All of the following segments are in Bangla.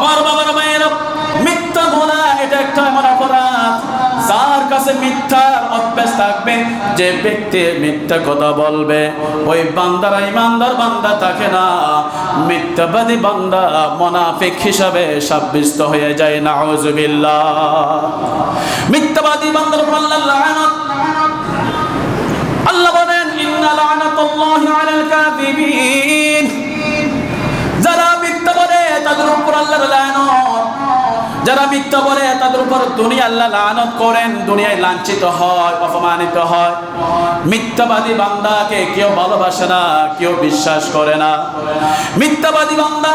আমার বাবার মায়ের মিথ্যা বলা, এটা একটা এমন অপরাধ। যার কাছে মিথ্যার অভ্যাস থাকবে, যে ব্যক্তি মিথ্যা কথা বলবে, ওই বান্দারা ইমানদার বান্দা থাকে না। মিথ্যাবাদী বান্দা মোনাফিক হিসাবে সাব্যস্ত হয়ে যায় না মিথ্যাবাদী বান্দার আল্লাহ যারা মিথ্যা বলে, তাদের উপর দুনিয়া আল্লাহ লানত করেন। দুনিয়ায় লাঞ্ছিত হয়, অপমানিত হয়। মিথ্যাবাদী বান্দাকে কেউ ভালোবাসে না, কেউ বিশ্বাস করে না। মিথ্যাবাদী বান্দা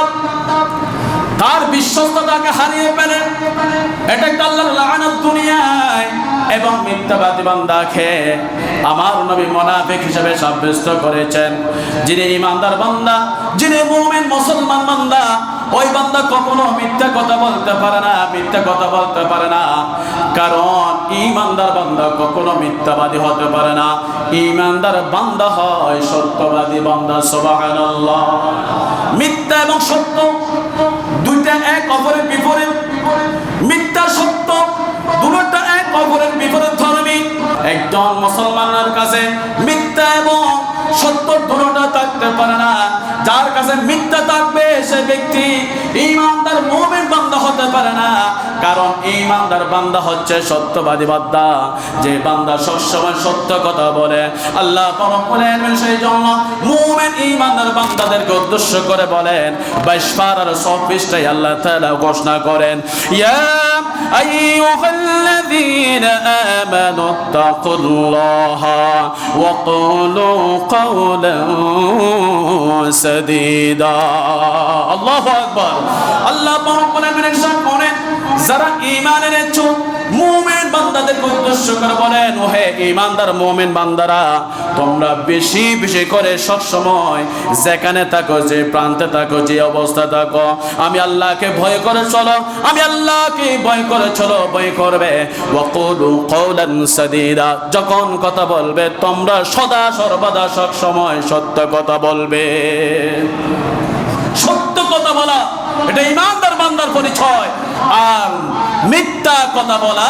তার বিশ্বস্ততাকে হারিয়ে ফেলে। এটা একটা আল্লাহর লানত দুনিয়ায়। এবং মিথ্যাবাদী বান্দাকে আমার নবী মোনাফিক হিসেবে সাব্যস্ত করেছেন। যিনি ইমানদার বান্দা, যিনি মুমিন মুসলমান বান্দা ওই বান্দা কখনো মিথ্যা কথা বলতে পারে না, মিথ্যা কথা বলতে পারে না। কারণ ইমানদার বান্দা কখনো মিথ্যাবাদী হতে পারে না। ইমানদার বান্দা হয় সত্যবাদী বান্দা, সুবহানাল্লাহ। মিথ্যা এবং সত্য দুইটা এক অপরের বিপরীত। মিথ্যা, সত্য দুটোটা এক অপরের বিপরীত ধর্মী। একজন মুসলমানের কাছে মিথ্যা এবং সত্য দুটোটা থাকতে পারে না। যার কাছে মিথ্যা থাকবে, সে ব্যক্তি ইমানদার মুমিন বান্দা হতে পারে না। কারণ ইমানদার বান্দা হচ্ছে সত্যবাদী বান্দা। যে বান্দা সবসময় সত্য কথা বলে, আল্লাহ বলেন সেই জন্য মুমিন ইমানদার বান্দাদেরকে উদ্দেশ্য করে বলেন, বাইশ পারার সব পৃষ্ঠায় আল্লাহ তাআলা ঘোষণা করেন, ইয়া আইয়ুহাল্লাযীনা আমানু তাকুল্লাহা ওয়া কুলু কাওলান সাদীদা। আল্লাহু আকবার। আল্লাহ পরম বলেন যারা ঈমান এনেছো মুমিন বান্দাদেরকে উদ্দেশ্য করে বলেন, ওহে ইমানদার মুমিন বান্দারা, তোমরা বেশি বেশি করে সব সময় যেখানে থাকো, যে প্রান্তে থাকো, যে অবস্থা থাকো, আমি আল্লাহকে ভয় করে চলো, আমি আল্লাহকে ভয় করে চলো, ভয় করবে। যখন কথা বলবে, তোমরা সদা সর্বদা সব সময় সত্য কথা বলবে। সত্য কথা বলা, এটা ইমানদার বান্দার পরিচয়। আর মিথ্যা কথা বলা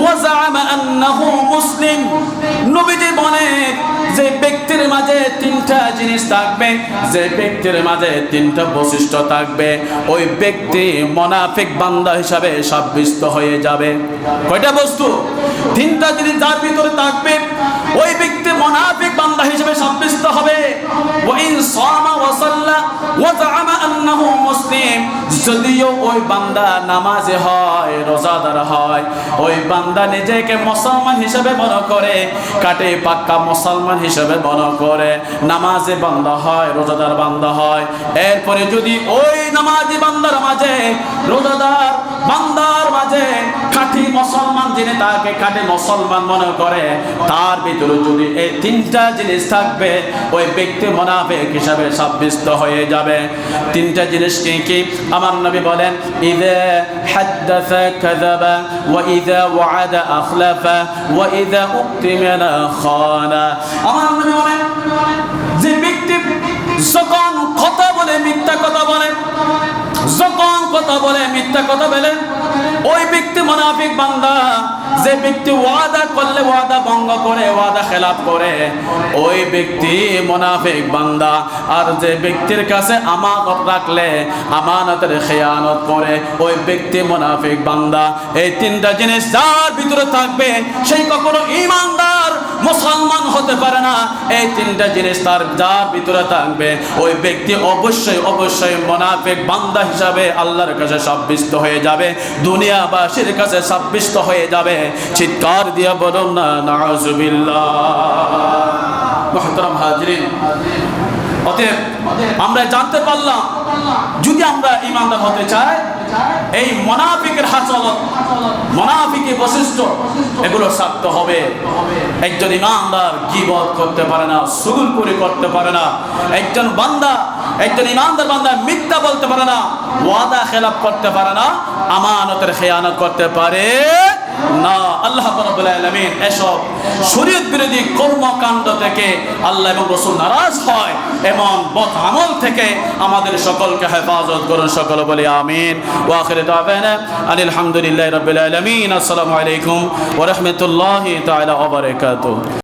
ওয়া জাআমা আন্নাহু মুসলিম। নবীজি বলেন যে ব্যক্তির মাঝে তিনটা জিনিস থাকবে, যে ব্যক্তির মাঝে তিনটা বৈশিষ্ট্য থাকবে, ওই ব্যক্তি মোনাফিক বান্দা হিসাবে সাব্যস্ত হয়ে যাবে। কয়টা বস্তু? তিনটা জিনিস যার ভিতরে থাকবে, ওই ব্যক্তি মোনাফিক বান্দা হিসাবে সাব্যস্ত হবে। ওয়াইন সামা ওয়া সাল্লা, ওয়া জাআমা আন্নাহু মুসলিম। যদিও ওই বান্দা নামাজে হয়, রোজাদার হয়, ওই বান্দা নিজেকে মুসলমান হিসেবে মনে করে, কাটে পাক্কা মুসলমান হিসেবে মনে করে, নামাজে বান্দা হয়, রোজাদার বান্দা হয়। এরপরে যদি ওই নামাজি বান্দার মাঝে, রোজাদার বান্দার মাঝে কাঠি মুসলমান যিনি তাকে কাঠি মুসলমান মনে করে, তার ভিতরে যদি এই তিনটা জিনিস থাকবে, ওই ব্যক্তি মোনাফেক হিসাবে সাব্যস্ত হয়ে যাবে। তিনটা জিনিস কি আমার নবী বলেন ইদা হাদ্দাসা কাযাবা ওয়া ইদা ওয়াআদা আখলাফা ওয়া ইদা উক্তিমানা খানা আমার নবী বলেন, যে ব্যক্তি যখন কথা বলে, মিথ্যা কথা বলে, যখন কথা বলে, মিথ্যা কথা বলে, ওই ব্যক্তি মুনাফিক বান্দা। যে ব্যক্তি ওয়াদা করলে ওয়াদা ভঙ্গ করে, ওয়াদা খেলাপ করে, ওই ব্যক্তি মুনাফিক বান্দা। আর যে ব্যক্তির কাছে আমানত রাখলে, আমানতের খেয়ানত করে, ওই ব্যক্তি মুনাফিক বান্দা। এই তিনটা জিনিস যার ভিতরে থাকবে সেই কখনো ইমানদার মুসলমান হতে পারে না, এই তিনটা জিনিস তার যার ভিতরে থাকবে। ওই ব্যক্তি অবশ্যই অবশ্যই মোনাফেক বান্দা হিসাবে আল্লাহর কাছে সাব্যস্ত হয়ে যাবে, দুনিয়াবাসীর কাছে সাব্যস্ত হয়ে যাবে। চিৎকার দিয়ে বলুন না নাজুবিল্লাহ অতএব আমরা জানতে পারলাম, যদি আমরা ইমানদার হতে চাই, এই মনাফিকের হাসলত, মনাফিকি বৈশিষ্ট্য এগুলো সারতে হবে। একজন ইমানদার গিবত করতে পারে না, সুগুল করে করতে পারে না। একজন বান্দা, একজন ইমানদার বান্দা মিথ্যা বলতে পারে না, ওয়াদা খেলাপ করতে পারে না, আমানতের খেয়ানত করতে পারে না, আল্লাহ আলমিন এসব শরীয়ত বিরোধী কর্মকাণ্ড থেকে আল্লাহ এবং রসুল নারাজ হয়, এমন বদ আমল থেকে আমাদের সকলকে হেফাজত করুন সকল বলি আমিন। ওয়া আখির দাওয়ানা আনিল হামদুলিল্লাহি রাব্বিল আলামিন। আসসালামু আলাইকুম ওরহমতুল্লাহ ওয়া বারাকাতুহু।